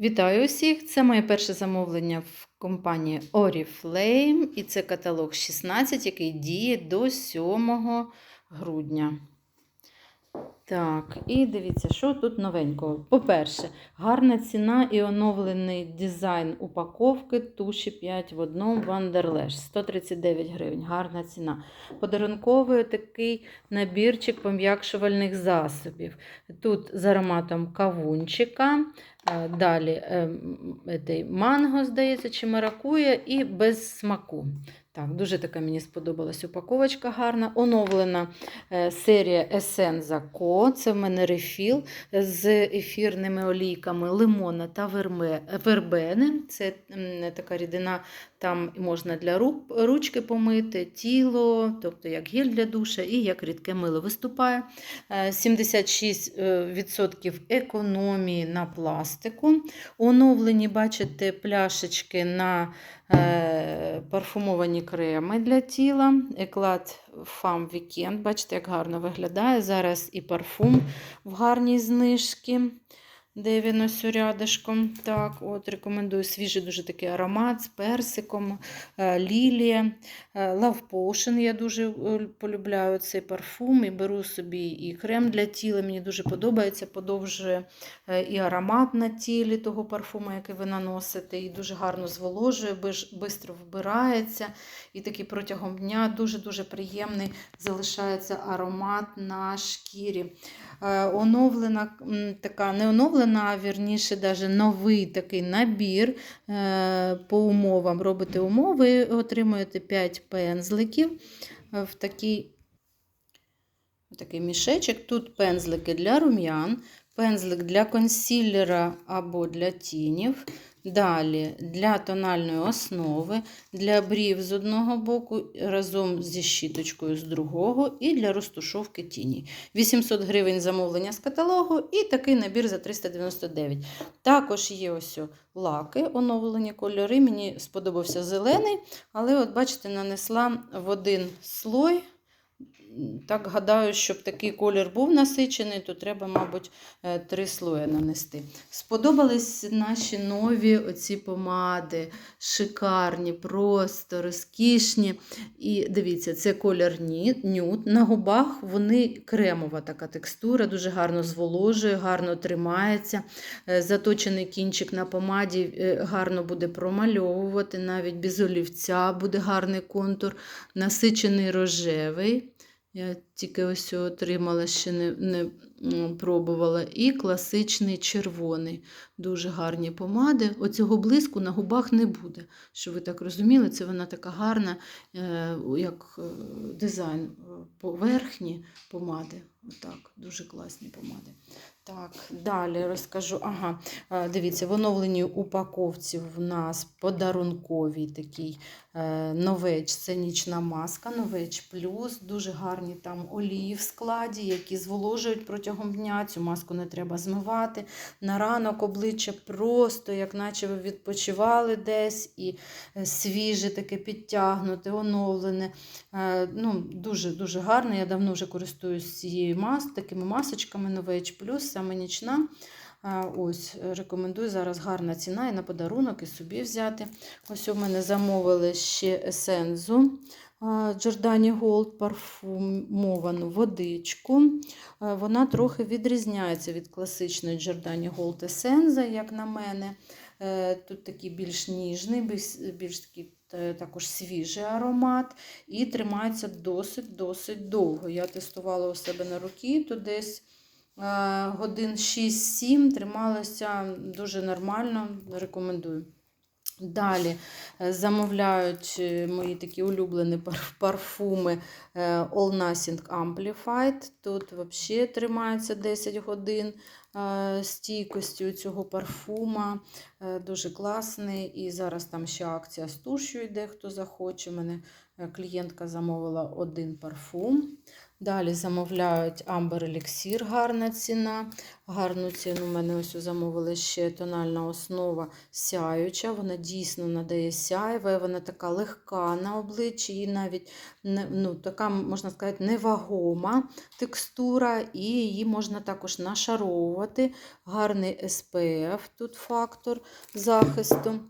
Вітаю усіх! Це моє перше замовлення в компанії Oriflame і це каталог 16, який діє до 7 грудня. Так, і дивіться, що тут новенького. По-перше, гарна ціна і оновлений дизайн упаковки туші 5 в одному Wonderlash. 139 гривень. Гарна ціна. Подарунковий такий набірчик пом'якшувальних засобів. Тут з ароматом кавунчика. Е, Далі е, м, манго, здається, чи маракуя, і без смаку. Так, дуже така мені сподобалась упаковочка гарна. Оновлена е, серія Есенза Ко. Це в мене рефіл з ефірними олійками лимона та вербени. Це така рідина, там можна для ручки помити, тіло, тобто як гель для душа і як рідке мило виступає. Е, 76% економії на пластику. Оновлені, бачите, пляшечки на е, парфумовані креми для тіла. Еклад Фам Weekend. Бачите, як гарно виглядає. Зараз і парфум в гарній знижці. Де він ось. Так, от рекомендую свіжий дуже такий аромат з персиком, е, лілія. Е, Love Potion я дуже е, полюбляю цей парфум і беру собі і крем для тіла. Мені дуже подобається, подовжує і аромат на тілі того парфуму, який ви наносите, і дуже гарно зволожує, швидко вбирається. І такий протягом дня дуже-дуже приємний залишається аромат на шкірі. Е, Оновлена така, не оновлена, а вірніше, даже новий такий набір е, по умовам. Робите умови, отримуєте 5 пензликів е, в такий, такий мішечок. Тут пензлики для рум'ян, пензлик для консілера або для тінів. Далі для тональної основи, для брів з одного боку, разом зі щіточкою з другого, і для розтушовки тіні. 800 гривень замовлення з каталогу і такий набір за 399. Також є ось лаки, оновлені кольори. Мені сподобався зелений, але, от бачите, нанесла в один слой. Так гадаю, щоб такий колір був насичений, то треба, мабуть, е, три слої нанести. Сподобались наші нові оці помади, шикарні, просто розкішні. І дивіться, це колір нюд. На губах вони кремова така текстура, дуже гарно зволожує, гарно тримається. Е, Заточений кінчик на помаді е, гарно буде промальовувати, навіть без олівця буде гарний контур, насичений рожевий. Yeah. Тільки ось отримала, ще не, не пробувала. І класичний червоний. Дуже гарні помади. Оцього блиску на губах не буде. Щоб ви так розуміли, це вона така гарна, е, як е, дизайн е, поверхні помади. Отак, дуже класні помади. Так, далі розкажу. Ага, дивіться, в оновленій упаковці в нас подарунковий такий новеч, це нічна маска, новеч плюс. Дуже гарні там олії в складі, які зволожують протягом дня. Цю маску не треба змивати. На ранок обличчя просто, як наче ви відпочивали десь, і е, свіже, таке підтягнуте, оновлене. Е, Ну, Дуже-дуже гарно. Я давно вже користуюсь цією мас, такими масочками плюс, саме нічна. Ось, е, рекомендую зараз гарна ціна і на подарунок, і собі взяти. Ось у мене замовили ще есензу Джордані Голд парфумовану водичку. Е, Вона трохи відрізняється від класичної Джордані Голд Есенза, як на мене. Е, Тут такий більш ніжний, більш, такий е, також свіжий аромат і тримається досить-досить довго. Я тестувала у себе на руки, то десь годин 6-7 трималася дуже нормально, рекомендую. Далі е, замовляють е, мої такі улюблені парфуми е, All Nothing Amplified. Тут взагалі тримається 10 годин стійкості цього парфума. Дуже класний. І зараз там ще акція з тушю йде, хто захоче. Мене клієнтка замовила один парфум. Далі замовляють Amber Elixir, гарна ціна. Гарну ціну в мене ось замовили ще тональна основа сяюча. Вона дійсно надає сяйве, вона така легка на обличчі, і навіть ну, така, можна сказати, невагома текстура, і її можна також нашаровувати. Гарний SPF тут фактор захисту.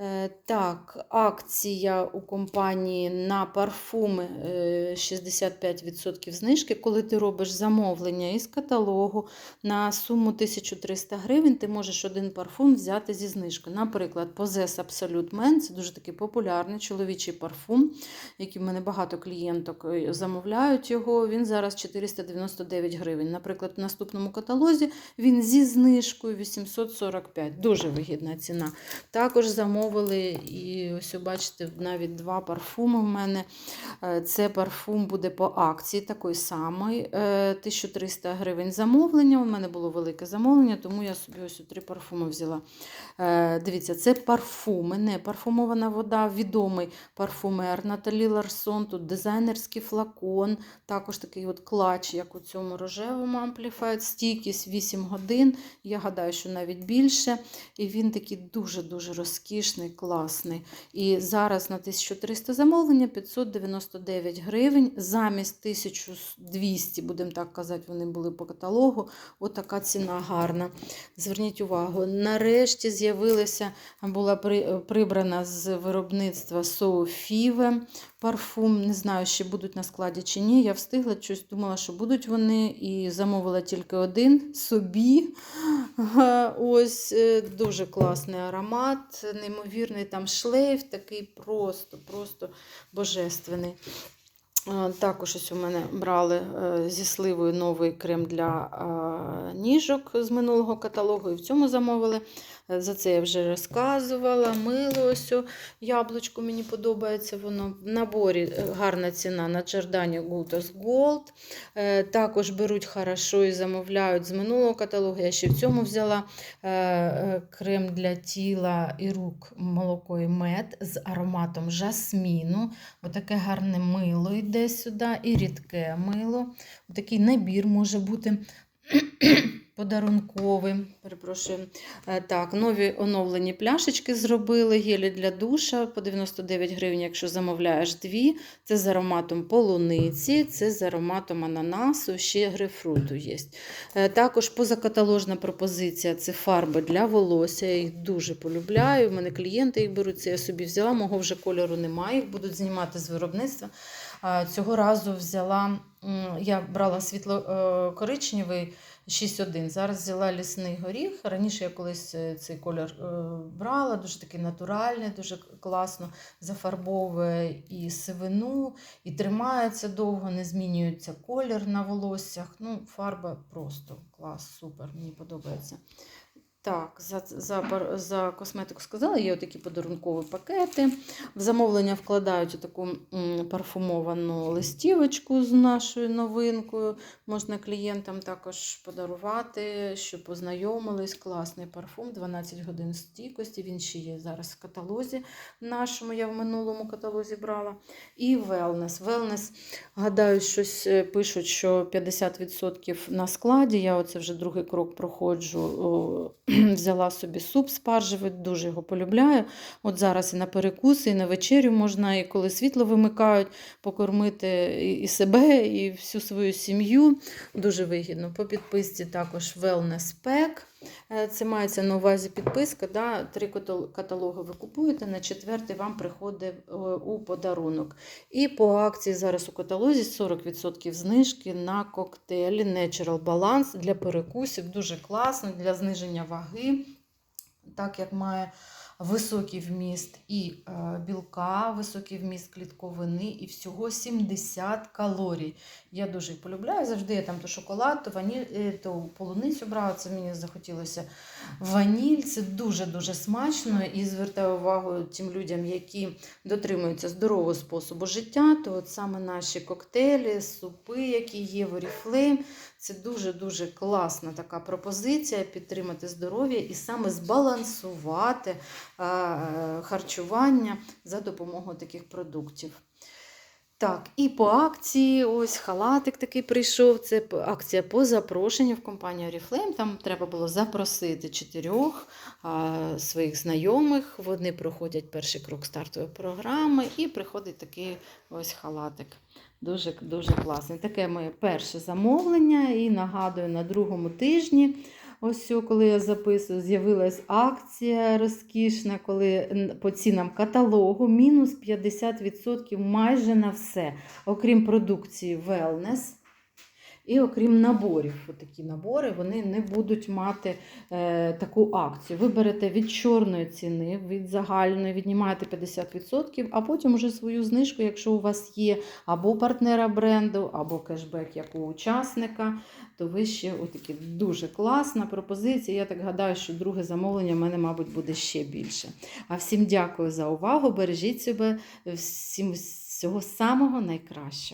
Е, Так, акція у компанії на парфуми е, 65% знижки. Коли ти робиш замовлення із каталогу на суму 1300 гривень, ти можеш один парфум взяти зі знижкою. Наприклад, Possess Absolute Men це дуже такий популярний чоловічий парфум, який в мене багато клієнток е, замовляють його. Він зараз 499 гривень. Наприклад, в наступному каталозі він зі знижкою 845. Дуже вигідна ціна. Також замовили, і ось бачите, навіть два парфуми в мене. Е, Це парфум буде по акції такої самої. е, 1300 гривень замовлення. У мене було велике замовлення, тому я собі ось три парфуми взяла. Е, Дивіться, це парфуми, не парфумована вода, відомий парфумер Наталі Ларсон. Тут дизайнерський флакон, також такий от клач, як у цьому рожевому Amplified, стійкість 8 годин. Я гадаю, що навіть більше. І він такий дуже-дуже розкішний, класний. І зараз на 1300 замовлення 599 гривень. Замість 1200, будемо так казати, вони були по каталогу. Отака ціна гарна. Зверніть увагу, нарешті з'явилася, була при- прибрана з виробництва Софіве парфум. Не знаю, ще будуть на складі чи ні. Я встигла щось думала, що будуть вони, і замовила тільки один собі. Ось е, дуже класний аромат, неймовірний там шлейф, такий просто, просто божественний. Е, Також ось у мене брали е, зі сливою новий крем для ніжок з минулого каталогу, і в цьому замовили. Е, За це я вже розказувала. Мило яблучко мені подобається. Воно в наборі е, гарна ціна на Джордані Glutos Gold. Е, Також беруть хорошо і замовляють з минулого каталогу. Я ще в цьому взяла крем для тіла і рук молоко і мед з ароматом жасміну. Отаке гарне мило йде сюди, і рідке мило. Такий набір може бути подарунковий. Перепрошую. Е, Так, нові оновлені пляшечки зробили, гелі для душа по 99 гривень, якщо замовляєш дві. Це з ароматом полуниці, це з ароматом ананасу, ще грейпфруту є. Е, Також позакаталожна пропозиція це фарби для волосся. Я їх дуже полюбляю. У мене клієнти їх беруть. Це я собі взяла, мого вже кольору немає, їх будуть знімати з виробництва. Цього разу взяла, я брала світло-коричневий 6.1. Зараз взяла лісний горіх. Раніше я колись е, цей колір е, брала, дуже такий натуральний, дуже класно зафарбовує і сивину, і тримається довго, не змінюється колір на волоссях. Ну, фарба просто клас, супер, мені подобається. Так, за, за, за косметику сказала, є такі подарункові пакети. В замовлення вкладають таку парфумовану листівочку з нашою новинкою. Можна клієнтам також подарувати, щоб познайомились. Класний парфум, 12 годин стійкості. Він ще є зараз в каталозі нашому. Я в минулому каталозі брала. І велнес. Велнес, гадаю, щось е, пишуть, що 50% на складі. Я оце вже другий крок проходжу. Взяла собі суп спаржевий, дуже його полюбляю. От зараз і на перекуси, і на вечерю можна, і коли світло вимикають, покормити і себе, і всю свою сім'ю. Дуже вигідно. По підписці також Wellness Pack. Е, Це мається на увазі підписка. Да? Три каталоги ви купуєте, на четвертий вам приходить е, у подарунок. І по акції зараз у каталозі 40% знижки на коктейлі Natural Balance для перекусів. Дуже класно для зниження ваги, так як має високий вміст і е, білка, високий вміст клітковини, і всього 70 калорій. Я дуже їх полюбляю. Завжди я там то шоколад, то ваніль, е, то полуницю брала. Це мені захотілося ваніль. Це дуже-дуже смачно. І звертаю увагу тим людям, які дотримуються здорового способу життя, то от саме наші коктейлі, супи, які є в Oriflame, це дуже-дуже класна така пропозиція підтримати здоров'я і саме збалансувати е, харчування за допомогою таких продуктів. Так, і по акції, ось халатик такий прийшов. Це акція по запрошенню в компанію Oriflame. Там треба було запросити чотирьох а, своїх знайомих. Вони проходять перший крок стартової програми, і приходить такий ось халатик. Дуже, дуже класний. Таке моє перше замовлення. І нагадую, на другому тижні, ось коли я записую, з'явилась акція розкішна, коли по цінам каталогу мінус 50% майже на все, окрім продукції Wellness. І окрім наборів, такі набори вони не будуть мати е, таку акцію. Ви берете від чорної ціни, від загальної, віднімаєте 50%, а потім вже свою знижку, якщо у вас є або партнера бренду, або кешбек як у учасника, то ви ще отакі дуже класна пропозиція. Я так гадаю, що друге замовлення в мене, мабуть, буде ще більше. А всім дякую за увагу. Бережіть себе, всім всього самого найкращого.